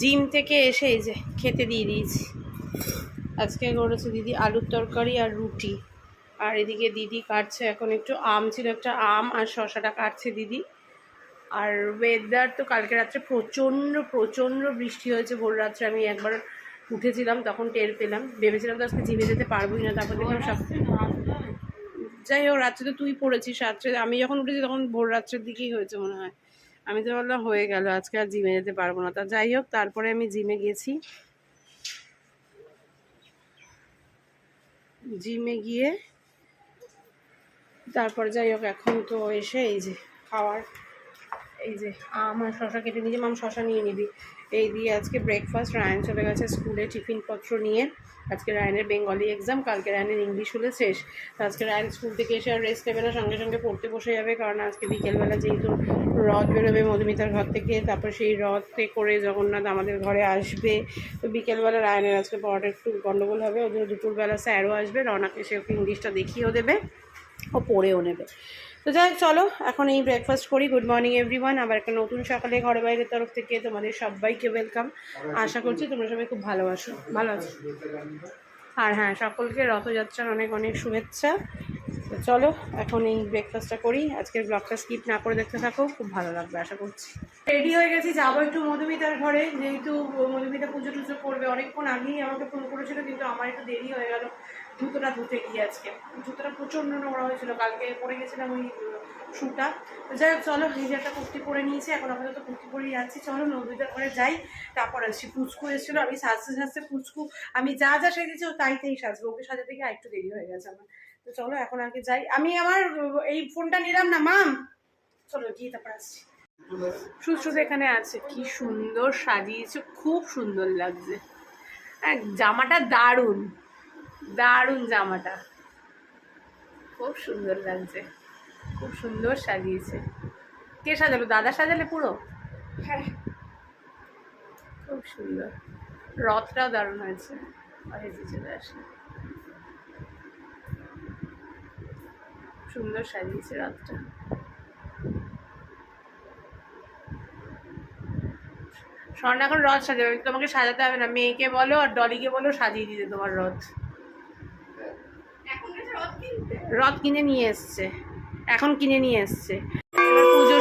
Gym থেকে এসে এই যে খেতে দিয়ে দিয়েছি। আজকে করেছে দিদি আলুর তরকারি আর রুটি। আর এদিকে দিদি কাটছে এখন একটু আম ছিল, একটা আম আর শশাটা কাটছে দিদি। আর ওয়েদার তো কালকে রাত্রে প্রচণ্ড প্রচণ্ড বৃষ্টি হয়েছে। ভোর রাত্রে আমি একবার উঠেছিলাম, তখন টের পেলাম। ভেবেছিলাম তো আজকে জিমে যেতে পারবোই না, তারপর দেখলাম সব যাই হোক, রাত্রে তো তুই পড়েছিস, রাত্রে আমি যখন উঠেছি তখন ভোর রাত্রের দিকেই হয়েছে মনে হয়। আমি তো বললাম হয়ে গেল, আজকে আর জিমে যেতে পারব না। তা যাই হোক, তারপরে আমি জিমে গেছি। জিমে গিয়ে তারপর যাই হোক, এখন তো এসে এই যে খাওয়ার, এই যে আমার শশা কেটে নিয়েছি। মাম শশা নিয়ে নিবি। এই দিয়ে আজকে ব্রেকফাস্ট রায়ন চলে গেছে স্কুলে টিফিনপত্র নিয়ে। আজকে রায়নের বেঙ্গলি এক্সাম কালকে রায়নের ইংলিশ হলে শেষ। তো আজকে রায়ন স্কুল থেকে এসে আর রেস্ট নেবে না, সঙ্গে সঙ্গে পড়তে বসে যাবে, কারণ আজকে বিকেলবেলা যেহেতু রথ বেরোবে মধুমিতার ঘর থেকে, তারপর সেই রথে করে জগন্নাথ আমাদের ঘরে আসবে। তো বিকেলবেলা রায়নের আজকে পড়াটা একটু গণ্ডগোল হবে, ওদের দুপুরবেলা স্যারও আসবে রওনাকে সে ওকে ইংলিশটা দেখিয়েও দেবে, ও পড়েও নেবে। তো যাই চলো, এখন এই ব্রেকফাস্ট করি। গুড মর্নিং এভরিওয়ান আবার একটা নতুন সকালে ঘরে বাইরের তরফ থেকে তোমাদের সবাইকে ওয়েলকাম আশা করছি তোমরা সবাই খুব ভালোবাসো ভালো আছো? আর হ্যাঁ সকলকে রথযাত্রার অনেক অনেক শুভেচ্ছা। তো চলো, এখন এই ব্রেকফাস্টটা করি। আজকের ব্লগটা স্কিপ না করে দেখতে থাকো। খুব ভালো লাগবে, আশা করছি। রেডি হয়ে গেছি, যাব একটু মধুমিতার ঘরে। যেহেতু মধুমিতা পুজো টুজো করবে অনেকক্ষণ আগেই আমাকে ফোন করেছিল, কিন্তু আমার একটু দেরি হয়ে গেল। জুতোটা ধুতে গিয়ে আজকে। জুতোটা প্রচণ্ড নোংরা হয়েছিল। কালকে পরে গেছিলাম ওই শ্যুটা তো যাই হোক, চলো, এই যে একটা কুর্তি পরে নিয়েছি। এখন আপাতত কুর্তি পরেই যাচ্ছি। চলো নদীটার ঘরে যাই। তারপর আসছি। পুচকু এসেছিল। আমি সাজতে সাজতে পুচকু। আমি যা যা সেজেছি ও তাই তাই সাজবো। ওকে সাজাতে গিয়ে একটু দেরি হয়ে গেছে আমার। তো চলো, এখন আগে যাই। আমি আমার, এই ফোনটা নিলাম না, মাম? চলো, গিয়ে তারপর আসছি। সুশ্রুত এখানে আছে। কি সুন্দর সাজিয়েছে। খুব সুন্দর লাগছে। হ্যাঁ জামাটা দারুণ। দারুণ জামাটা। খুব সুন্দর লাগছে। খুব সুন্দর সাজিয়েছে। কে সাজালো? দাদা সাজালে পুরো? হ্যাঁ। খুব সুন্দর। রথটাও দারুণ হয়েছে। চলে আসে সুন্দর সাজিয়েছে রথটা। স্বর্ণ এখন রথ সাজাবে। তোমাকে সাজাতে হবে না। মেয়েকে বলো আর ডলিকে বলো সাজিয়ে দিতে তোমার রথ। রথ কিনে নিয়ে এসছে। এখন কিনে নিয়ে এসছে। পুজো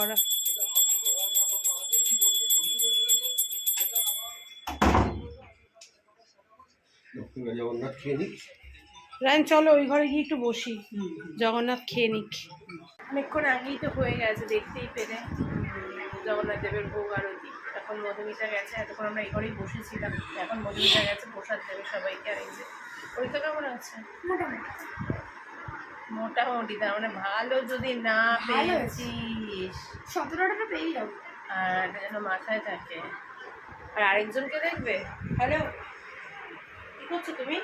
করা। জগন্নাথ খেয়ে নিক। রায়ন চলো ওই ঘরে গিয়ে একটু বসি। জগন্নাথ খেয়ে নিক। অনেকক্ষণ আগেই তো হয়ে গেছে দেখতেই পেলে। জগন্নাথ দেবের ভোগ আরতি। এখন মধুমিতা গেছে এতক্ষণ আমরা এই ঘরেই বসেছিলাম। এখন মধুমিতা গেছে প্রসাদ দেবে সবাইকে আর এই যে ওই তো কেমন আছে? মোটামুটি। তার মানে ভালো যদি না ভালো পেয়েছিস সতেরোটা পেয়ে যাব। আর যেন মাথায় থাকে। আর আরেকজনকে দেখবে? হ্যালো কি করছ তুমি?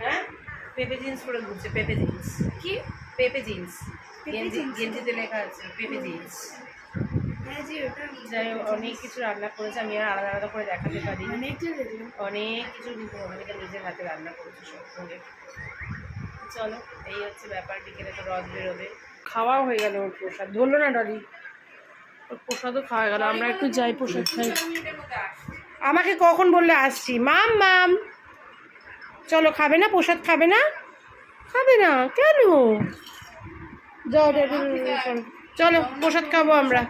হ্যাঁ? পেপে জিন্স পরে ঘুরছে পেপে জিন্স। কি? পেপে জিন্স। গেঞ্জি গেঞ্জিতে লেখা আছে পেপে জিন্স। হ্যাঁ জি ওটা যাই অনেক কিছু রান্না করেছে আমি আর আলাদা আলাদা করে দেখাতে পারি। অনেক কিছু কিন্তু মধুমিতা নিজের হাতে রান্না করেছে সব করে। চলো এই হচ্ছে ব্যাপার বিকেলে তো রথ বেরোবে। খাওয়া হয়ে গেল ওর প্রসাদ। ধরলো না ডলি ওর প্রসাদও খাওয়া গেল আমরা একটু যাই প্রসাদ খাই। আমাকে কখন বললে আসছি? মাম মাম। চলো খাবে না? প্রসাদ খাবে না? খাবে না? কেন? চলো। প্রসাদ খাব আমরা।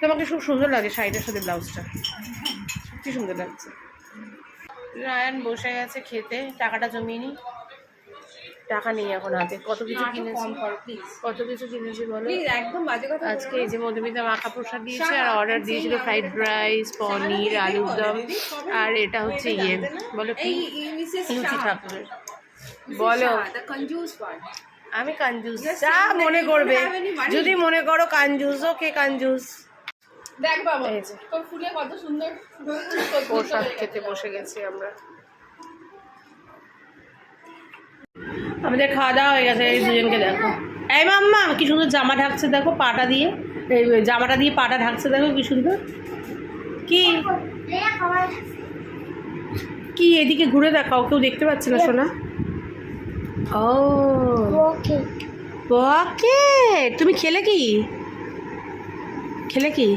তোমাকে খুব সুন্দর লাগে শাড়িটার সাথে ব্লাউজটা। সত্যি সুন্দর লাগছে। রায়ান বসে গেছে খেতে টাকাটা জমিয়ে নি। টাকা নেই এখন হাতে। কত কিছু কিনেছি? কত কিছু কিনেছি বলো? একদম বাজে কথা আজকে এই যে মধুমিতা মাখা প্রসাদ দিয়েছে আর অর্ডার দিয়েছিল ফ্রাইড রাইস পনির আলুর দম আর এটা হচ্ছে ইয়ে। বলো কি? লুচি ঠাকুরের বলো। কনজুস আমি কাঞ্জুস যা মনে করবে। যদি মনে করো কাঞ্জুস ওকে কাঞ্জুস দেখ বাবা তোর ফুলে কত সুন্দর প্রসাদ খেতে বসে গেছি আমরা। আমাদের খাওয়া দাওয়া হয়ে গেছে এই দুজনকে দেখো। এই মাম্মা কি সুন্দর জামা ঢাকছে দেখো পাটা দিয়ে। এই জামাটা দিয়ে পাটা ঢাকছে দেখো কি সুন্দর। কি? কি এদিকে ঘুরে দেখাও কেউ দেখতে পাচ্ছে না সোনা? ও। বকে তুমি খেলে কি? খেলে কি?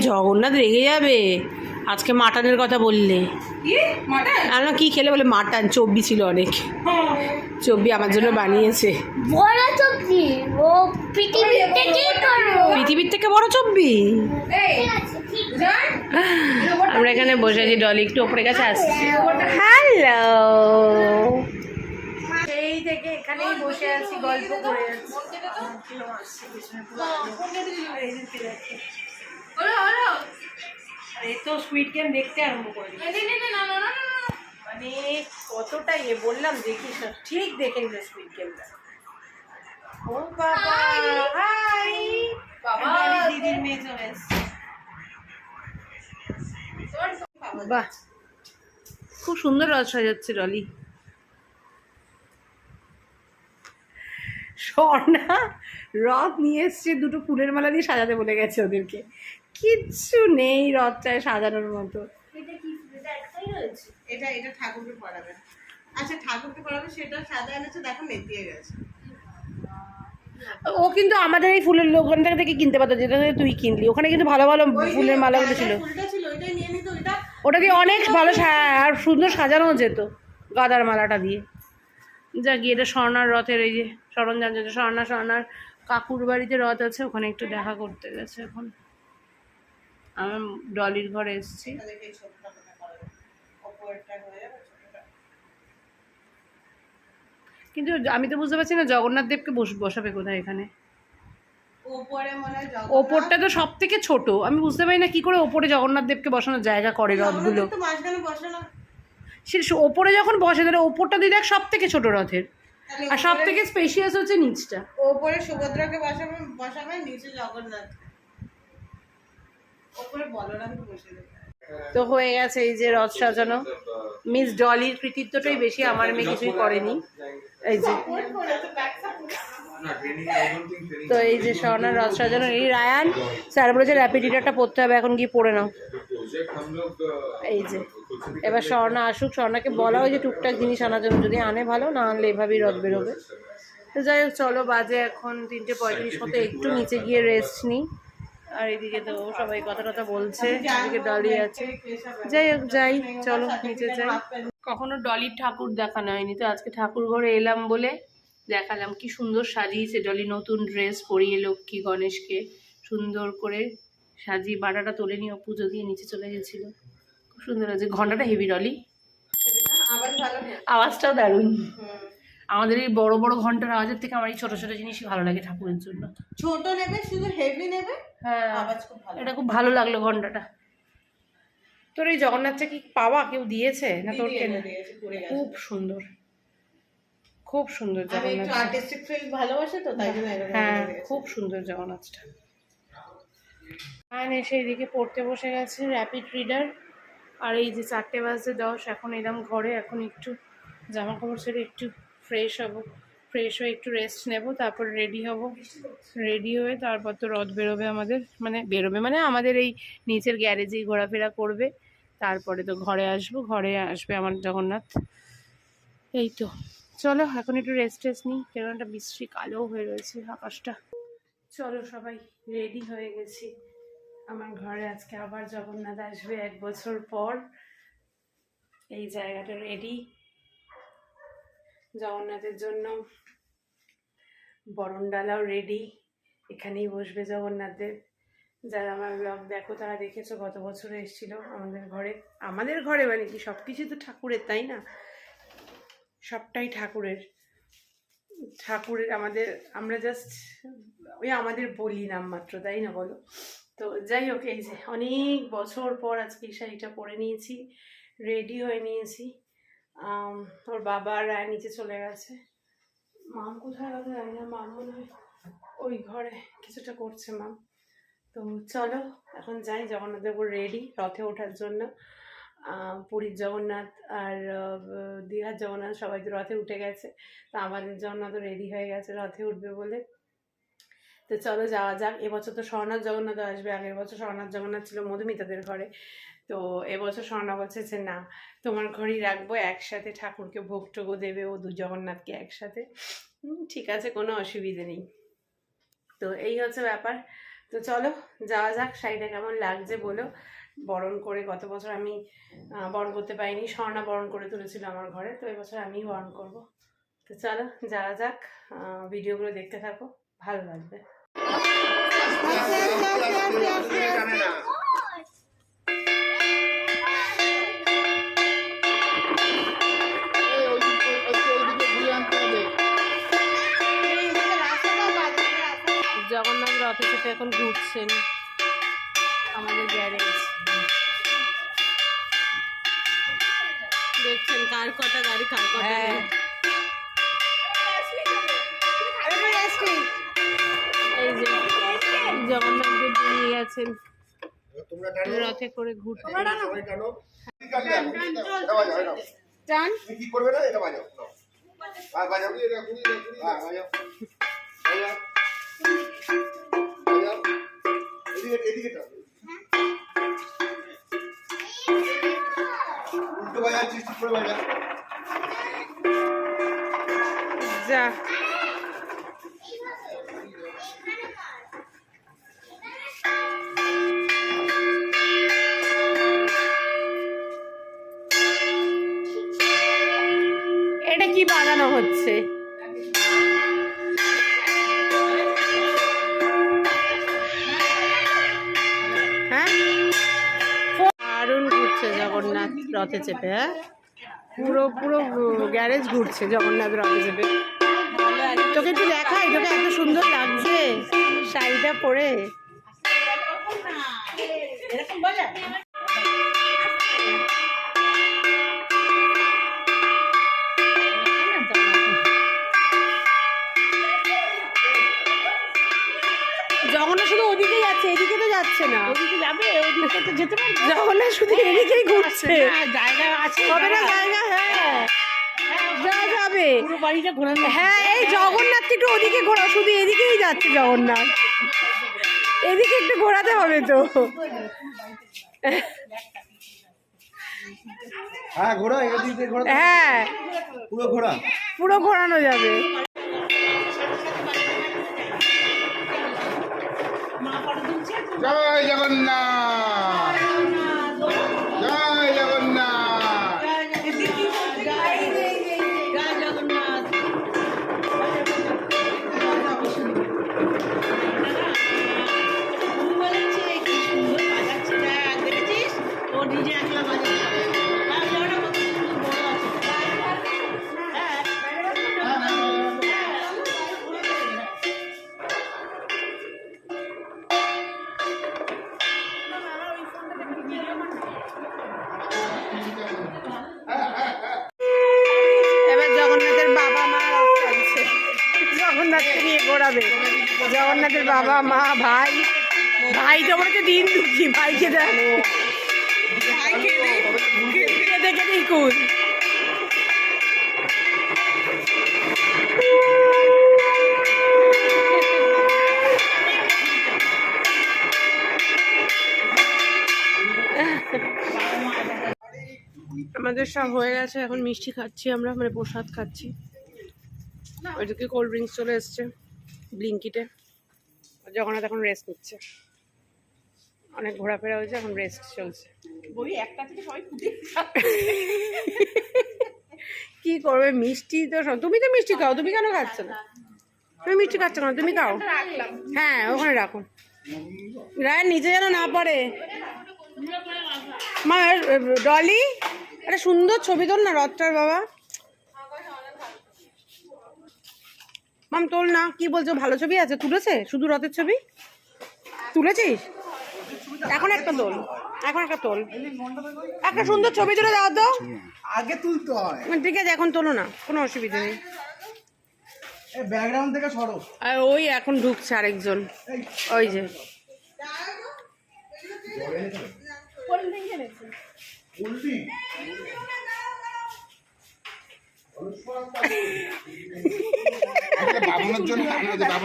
জগন্নাথ রেগে যাবে। আজকে মাটনের কথা বললে। কি? আমরা কি খেলে বলে মাটন? চব্বি ছিল অনেক। চব্বি আমার জন্য বানিয়েছে। বড় ছবি ও পৃথিবীর থেকে করো বড়। চব্বি এই ঠিক আছে ঠিক জান? আমরা এখানে বসে আছি ডলি একটু ওপরে কাছে আসছি। হ্যালো সেই থেকে এখানেই বসে আছি গল্প করে যাচ্ছি হলো। আর এই তো সুইট গেম দেখতে আরম্ভ করে দিয়েছে। নে নে না না না না মানে কতটা ইয়ে বললাম দেখিস না ঠিক দেখে নিল স্কুইড গেমটা ও বাবা হাই বাবা। দিদির মেয়ে চলে বাহ। খুব সুন্দর রথ সাজাচ্ছে ডলি স্বর্ণা রথ নিয়ে এসছে দুটো ফুলের মালা দিয়ে সাজাতে বলে গেছে ওদেরকে। কিচ্ছু নেই রথটায় সাজানোর মতো। এটা এটা একটাই রয়েছে? এটা এটা ঠাকুরকে পড়াবে। আচ্ছা ঠাকুরকে পড়াবে সেটা সাজা এনেছে দেখো মেতিয়ে গেছে। ও কিন্তু আমাদের এই ফুলের দোকানটা থেকে কিনতে পারতো যেটা তুই কিনলি। ওখানে কিন্তু ভালো ভালো ফুলের মালাগুলো ছিল। ওটা দিয়ে অনেক ভালো সা- আর সুন্দর সাজানো যেত গাদার মালাটা দিয়ে। যা গিয়ে এটা স্বর্ণার রথের এই যে সরঞ্জাম যেটা স্বর্ণা স্বর্ণার কাকুর বাড়িতে রথ আছে ওখানে একটু দেখা করতে গেছে এখন। আমার ডলির ঘরে এসেছি। কিন্তু আমি তো বুঝতে পারছি না, জগন্নাথ দেবকে বস, বসাবে কোথায় এখানে? ওপরটা তো সব থেকে ছোট। আমি বুঝতে পারি না কি করে ওপরে জগন্নাথ দেবকে বসানোর জায়গা করে রথগুলো। সে ওপরে যখন বসে, তাহলে ওপরটা দিয়ে দেখ সব থেকে ছোট রথের। আর সব থেকে স্পেশিয়াস হচ্ছে নিচটা। ওপরে সুভদ্রাকে বসাবে বসাবে, নিচে জগন্নাথ ওপরে বলরামকে বসে দেবে তো হয়ে গেছে এই যে রথ সাজানো। মিস ডলির কৃতিত্বটাই বেশি আমার মেয়ে কিছুই করেনি। এই যে তো এই যে স্বর্ণার রথ সাজানো। এই রায়ান স্যার বলেছে র্যাপিডিটারটা পড়তে হবে এখন গিয়ে পড়ে নাও। এই যে এবার স্বর্ণা আসুক। স্বর্ণাকে বলা হয় যে টুকটাক জিনিস আনার জন্য। যদি আনে ভালো না আনলে এভাবেই রথ বেরোবে। তো যাই হোক চলো বাজে এখন তিনটে পঁয়ত্রিশ মতো। একটু নিচে গিয়ে রেস্ট নিই। আর এদিকে তো সবাই কথা টথা বলছে এদিকে দাঁড়িয়ে আছে। যাই হোক যাই চলো নিচে যাই। কখনো ডলির ঠাকুর দেখানো হয়নি তো আজকে ঠাকুর ঘরে এলাম বলে দেখালাম। কি সুন্দর সাজিয়েছে ডলি নতুন ড্রেস পরিয়ে লক্ষ্মী গণেশকে সুন্দর করে সাজিয়ে বাটাটা তোলে নিয়ে পুজো দিয়ে নিচে চলে গেছিল। খুব সুন্দর আছে ঘন্টাটা হেভি ডলি। আওয়াজটাও দারুণ। হুম। আমাদের এই বড় বড় ঘণ্টার আওয়াজের থেকে আমার এই ছোট ছোট জিনিসই ভালো লাগে ঠাকুরের জন্য। ছোট নেবে শুধু হেভি নেবে হ্যাঁ আওয়াজ খুব ভালো এটা খুব ভালো লাগল ঘন্টাটা। তোর এই জগন্নাথটা কি পাওয়া? কেউ দিয়েছে? না তোর কেনা। খুব সুন্দর। খুব সুন্দর জগন্নাথ আর্টিস্টিক ফিল্ড ভালোবাসি তো তাই জন্য হ্যাঁ খুব সুন্দর জগন্নাথটা আয়ন এসে এদিকে পড়তে বসে গেছে র্যাপিড রিডার আর এই যে চারটে বাজতে দশ এখন এলাম ঘরে এখন একটু জামা কাপড় ছেড়ে একটু ফ্রেশ হব ফ্রেশ হয়ে একটু রেস্ট নেব, তারপর রেডি হব। রেডি হয়ে তারপর তো রথ বেরোবে আমাদের মানে বেরোবে মানে আমাদের এই নিচের গ্যারেজেই ঘোরাফেরা করবে। তারপরে তো ঘরে আসব, ঘরে আসবে আমার জগন্নাথ। এই তো। চলো, এখন একটু রেস্ট টেস্ট নিই। কেন একটা বৃষ্টি কালো হয়ে রয়েছে আকাশটা। চলো সবাই রেডি হয়ে গেছি। আমার ঘরে আজকে আবার জগন্নাথ আসবে এক বছর পর। এই জায়গাটা রেডি জগন্নাথের জন্য। বরণডালাও রেডি এখানেই বসবে জগন্নাথদের। যারা আমার ব্লগ দেখো, তারা দেখেছ গত বছরে এসেছিল আমাদের ঘরে। আমাদের ঘরে মানে কি? সব কিছু তো ঠাকুরের, তাই না? সবটাই ঠাকুরের। ঠাকুরের আমাদের, আমরা জাস্ট ওই আমাদের বলি নাম মাত্র, তাই না বলো? তো যাই হোক, এই যে অনেক বছর পর আজকে এই শাড়িটা পরে নিয়েছি। রেডি হয়ে নিয়েছি। ওর বাবা আর রায় নিচে চলে গেছে। মাম কোথায় গেছে জানি না, মাম মনে হয় ওই ঘরে কিছুটা করছে মাম। তো চলো, এখন যাই জগন্নাথ রেডি রথে ওঠার জন্য। পুরীর জগন্নাথ আর দীঘার জগন্নাথ সবাই তো রথে উঠে গেছে। তো আমাদের জগন্নাথও রেডি হয়ে গেছে, রথে উঠবে বলে। তো চলো যাওয়া যাক। এবছর তো স্বর্ণাথ জগন্নাথ আসবে, আগের বছর স্বর্ণাথ জগন্নাথ ছিল মধুমিতাদের ঘরে। তো এবছর স্বর্ণা বলছে যে, না, তোমার ঘরেই রাখব, একসাথে ঠাকুরকে ভোগ দেবে ও দু জগন্নাথকে একসাথে। ঠিক আছে, কোনো অসুবিধে নেই। তো এই হচ্ছে ব্যাপার। তো চলো, যাওয়া যাক, শাড়িটা কেমন লাগছে বলো। বরণ করে গত বছর আমি বরণ করতে পারিনি, স্বর্ণা বরণ করে তুলেছিল আমার ঘরে, তো এবছর আমি বরণ করব। তো চলো, যাওয়া যাক ভিডিওগুলো দেখতে থাকো, ভালো লাগবে। জগন্নাথ রথে চেপে এখন ঘুরছেন। আমাদের গ্যারেজ দেখছেন কার কটা গাড়ি কার কটা হ্যাঁ। জগন্নাথ দেব নিয়ে গেছেন। রথে করে ঘুরতে। টানো ঠিক আছে, এটা বাজাও, এটা। টান কি করবে না? এটা বাজাও। আর বাজাও। হ্যাঁ বাজাও। বাজাও। বাজাও। এদিকে এদিকে টানো উল্টো বাজাচ্ছিস ঠিক করে বাজা যা এটা কি বানানো হচ্ছে? হ্যাঁ? দারুণ ঘুরছে জগন্নাথ রথে চেপে হ্যাঁ? পুরো পুরো গ্যারেজ ঘুরছে জগন্নাথ রথে চেপে। তোকে একটু দেখাই, তোকে এত সুন্দর লাগছে। শাড়িটা পরে। যাচ্ছে না। ওদিকে যাবে ওদিকে তো যেতে পারবে। জগন্নাথ শুধু এদিকেই ঘুরছে। জায়গা আছে হবে না জায়গা। হ্যাঁ। যাবে। পুরো বাড়িটা ঘোরানো হ্যাঁ এই জগন্নাথকে একটু ওদিকে ঘোরা শুধু এদিকেই যাচ্ছে জগন্নাথ। এদিকে একটু ঘোরাতে হবে তো। হ্যাঁ হ্যাঁ। পুরো ঘোরানো যাবে। জয় জগন্নাথ। জগন্নাথের বাবা মা ভাই। ভাই তো মনে হচ্ছে দিন দুঃখী। কেঁদে কেঁদেই কুল আমাদের সব হয়ে গেছে এখন মিষ্টি খাচ্ছি আমরা মানে প্রসাদ খাচ্ছি। ওইদিকে কোল্ড ড্রিঙ্কস চলে এসছে ব্লিঙ্কিটে। জগন্নাথ এখন রেস্ট নিচ্ছে। অনেক ঘোরাফেরা হয়েছে এখন রেস্ট চলছে। কি করবে? মিষ্টি তো তুমি তো মিষ্টি খাও তুমি কেন খাচ্ছ না? তুমি মিষ্টি খাচ্ছ না তুমি খাও। হ্যাঁ ওখানে রাখো। রায় নিচে যেন না পড়ে। মা ডলি একটা সুন্দর ছবি তোল না রথটার বাবা? মাম তোল না কি বলছো? ভালো ছবি আছে তুলেছে? শুধু রথের ছবি? তুলেছিস? এখন একটা তোল এখন একটা তোল। একটা সুন্দর ছবি তুলে দাও তো। আগে তুলতে হয়। ঠিক আছে এখন তোলো না কোনো অসুবিধা নেই। ব্যাকগ্রাউন্ড থেকে সরো। আর ওই এখন ঢুকছে আরেকজন। ওই যে।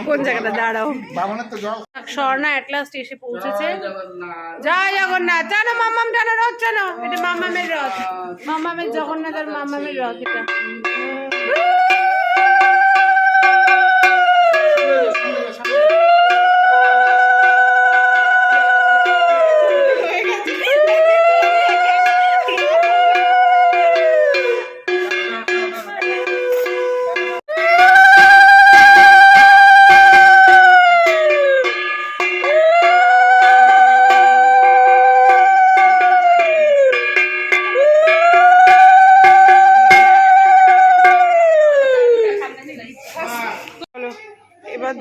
কোন জায়গাটা? দাঁড়াও। বাবনের তো জল। স্বর্ণা অ্যাট লাস্ট এসে পৌঁছেছে। জয় জগন্নাথ। জানো মাম্মাম জানো রথ জানো? এটা মাম্মামের রথ। মাম্মামের জগন্নাথ আর মাম্মামের রথ এটা।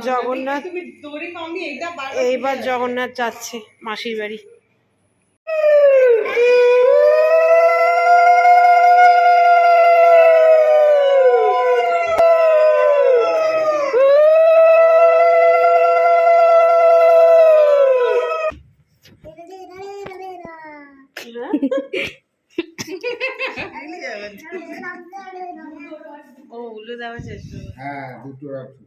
জগন্নাথ। এইবার জগন্নাথ যাচ্ছে মাসির বাড়ি। ও দেওয়ার চেষ্টা হ্যাঁ দুটো রাখো।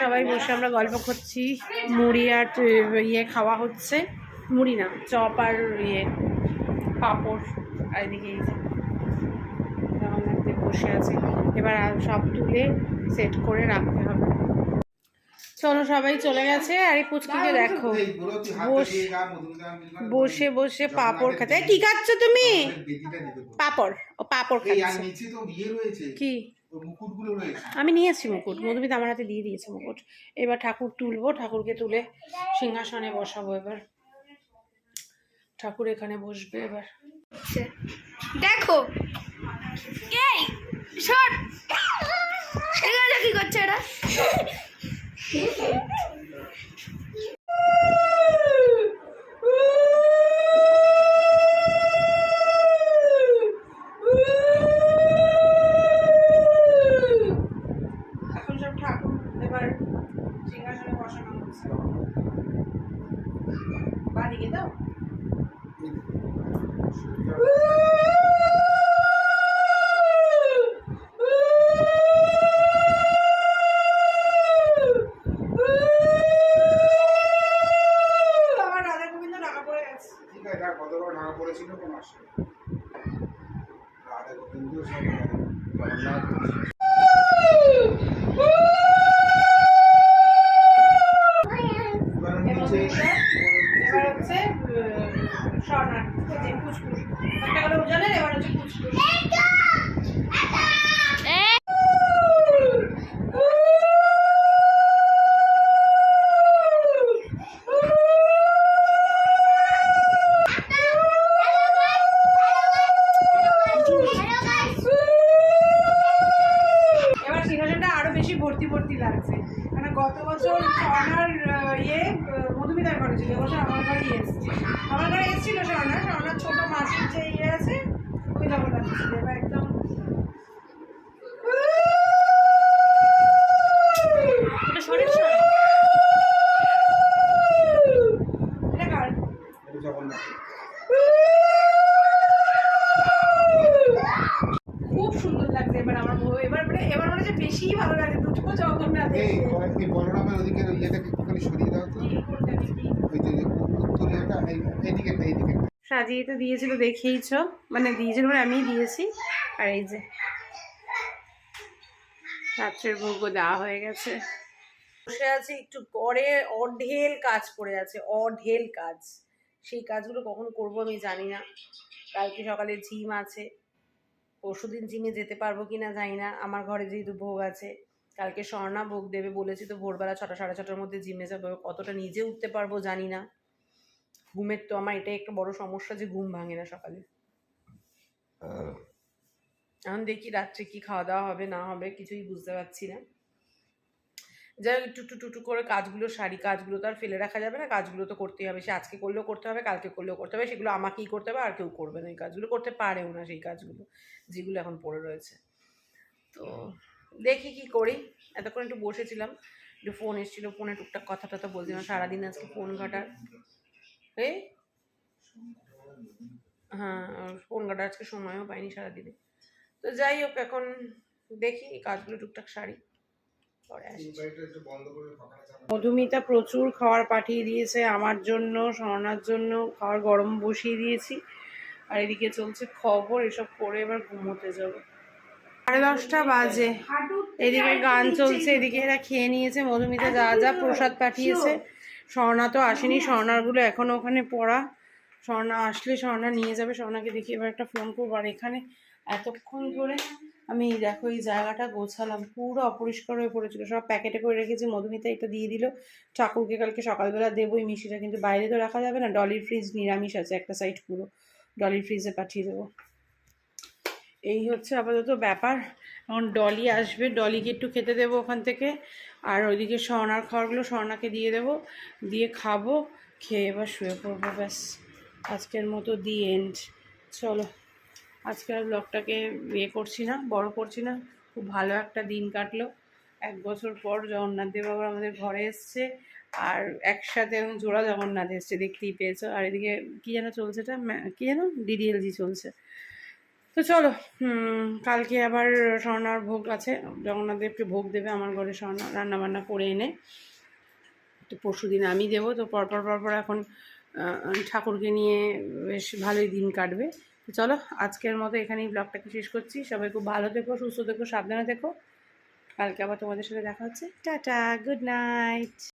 সবাই বসে আমরা গল্প করছি। মুড়ি আর ইয়ে খাওয়া হচ্ছে। মুড়ি না চপ আর ইয়ে পাঁপড়। আর এদিকে বসে আছে। এবার সব তুলে সেট করে রাখতে হবে। চলো সবাই চলে গেছে আর এই পুচকিকে দেখো। বস- বসে পাপড় খাচ্ছে। কি খাচ্ছ তুমি? পাপড় ও পাঁপড় খাচ্ছে। কি? মুকুটগুলো রয়েছে। আমি নিয়েছি মুকুট মধুমিতা আমার হাতে দিয়ে দিয়েছে মুকুট। এবার ঠাকুর তুলবো ঠাকুরকে তুলে সিংহাসনে বসাবো এবার। ঠাকুর এখানে বসবে এবার। দেখো। এই শট এগুলো কি করছে এরা দাও মধুমিতার ও ছিল আমার বাড়ি এসেছে। আমার ঘরে এসেছিল স্বর্ণা স্বর্ণার ছোটো মাসির যে ইয়ে আছে, ওই তখন আসছিল এবার একদম এটা কার? এটা জগন্নাথ খুব সুন্দর লাগছে এবার আমার বউ এবার মানে এবার মনে হচ্ছে বেশিই ভালো লাগছে দুটো জগন্নাথ এই এসেছে। এই বলরামের ওদিকে ইয়েটাকে একটুখানি সরিয়ে দাও তো এই কোনটা দেখি? ওই যে উত্তরিয়াটা এইদিকে এইদিকে সাজিয়ে তো দিয়েছিল দেখেইছ? মানে দিয়েছিল মানে আমি দিয়েছি। আর এই যে, রাত্রের ভোগও দেওয়া হয়ে গেছে। বসে আছি, একটু পরে অঢেল কাজ পড়ে আছে, অঢেল কাজ। সেই কাজগুলো কখন করব আমি জানি না। কালকে সকালে জিম আছে। পরশুদিন জিমে যেতে পারব কি না জানি না। আমার ঘরে যেহেতু ভোগ আছে, কালকে স্বর্ণা ভোগ দেবে বলেছি তো ভোরবেলা ছটা, সাড়ে ছটার মধ্যে জিমে যাব। কতটা নিজে উঠতে পারব জানি না। ঘুমের তো আমার এটাই একটা বড় সমস্যা যে ঘুম ভাঙে না সকালে। এখন দেখি রাত্রে কি খাওয়া দাওয়া হবে না হবে কিছুই বুঝতে পারছি না। যাই হোক টুকটু টুকটু করে কাজগুলো সারি কাজগুলো তো আর ফেলে রাখা যাবে না কাজগুলো তো করতেই হবে। সে আজকে করলেও করতে হবে কালকে করলেও করতে হবে সেগুলো আমাকেই করতে হবে আর কেউ করবে না এই কাজগুলো করতে পারেও না সেই কাজগুলো যেগুলো এখন পড়ে রয়েছে। তো দেখি কি করি। এতক্ষণ একটু বসেছিলাম একটু ফোন এসেছিল ফোনে টুকটাক কথা টথা বলছিলাম সারাদিন আজকে ফোন ঘাটার। এই? হ্যাঁ ফোন আজকে সময়ও পাইনি সারাদিনে। তো যাই হোক, এখন দেখি কাজগুলো টুকটাক সারি মধুমিতা প্রচুর খাবার পাঠিয়ে দিয়েছে, আমার জন্য স্বর্ণার জন্য খাবার গরম বসিয়ে দিয়েছি। আর এদিকে চলছে খবর, এসব করে এবার ঘুমোতে যাব। সাড়ে দশটা বাজে। এদিকে গান চলছে, এদিকে এরা খেয়ে নিয়েছে। মধুমিতা যা যা প্রসাদ পাঠিয়েছে। স্বর্ণা তো আসেনি, স্বর্ণারগুলো এখনও ওখানে পড়া। স্বর্ণা আসলে স্বর্ণা নিয়ে যাবে, স্বর্ণাকে দেখি এবার একটা ফোন করব। আর এখানে এতক্ষণ ধরে আমি দেখো এই জায়গাটা গোছালাম, পুরো অপরিষ্কার হয়ে পড়েছিল। সব প্যাকেটে করে রেখেছি, মধুমিতা এটা দিয়ে দিল। ঠাকুরকে কালকে সকালবেলা দেবো, এই মিষ্টিটা কিন্তু বাইরে তো রাখা যাবে না, ডলির ফ্রিজ নিরামিষ আছে, একটা সাইড পুরো। ডলির ফ্রিজে পাঠিয়ে দেবো। এই হচ্ছে আপাতত ব্যাপার। এখন ডলি আসবে, ডলিকে একটু খেতে দেবো ওখান থেকে। আর ওইদিকে স্বর্ণার খাবারগুলো স্বর্ণাকে দিয়ে দেবো। দিয়ে খাব, খেয়ে এবার শুয়ে পড়ব, ব্যাস। আজকের মতো দি এন্ড। চলো আজকে আর ব্লগটাকে ইয়ে করছি না, বড় করছি না। খুব ভালো একটা দিন কাটলো। এক বছর পর জগন্নাথ দেব আবার আমাদের ঘরে এসছে। আর একসাথে এখন জোড়া জগন্নাথ এসছে, দেখতেই পেয়েছ। আর এদিকে কী যেন চলছে এটা? কী যেন? ডিডিএলজি চলছে। তো চলো কালকে আবার স্বর্ণার ভোগ আছে। জগন্নাথদেবকে ভোগ দেবে আমার ঘরে স্বর্ণা, রান্নাবান্না করে এনে। তো পরশু দিন আমি দেবো, তো পরপর পরপর এখন ঠাকুরকে নিয়ে বেশ ভালোই দিন কাটবে। তো চলো, আজকের মতো এখানেই ব্লগটাকে শেষ করছি। সবাই খুব ভালো থেকো, সুস্থ থেকো, সাবধানে থেকো। কালকে আবার তোমাদের সাথে দেখা হচ্ছে। Tata, good night.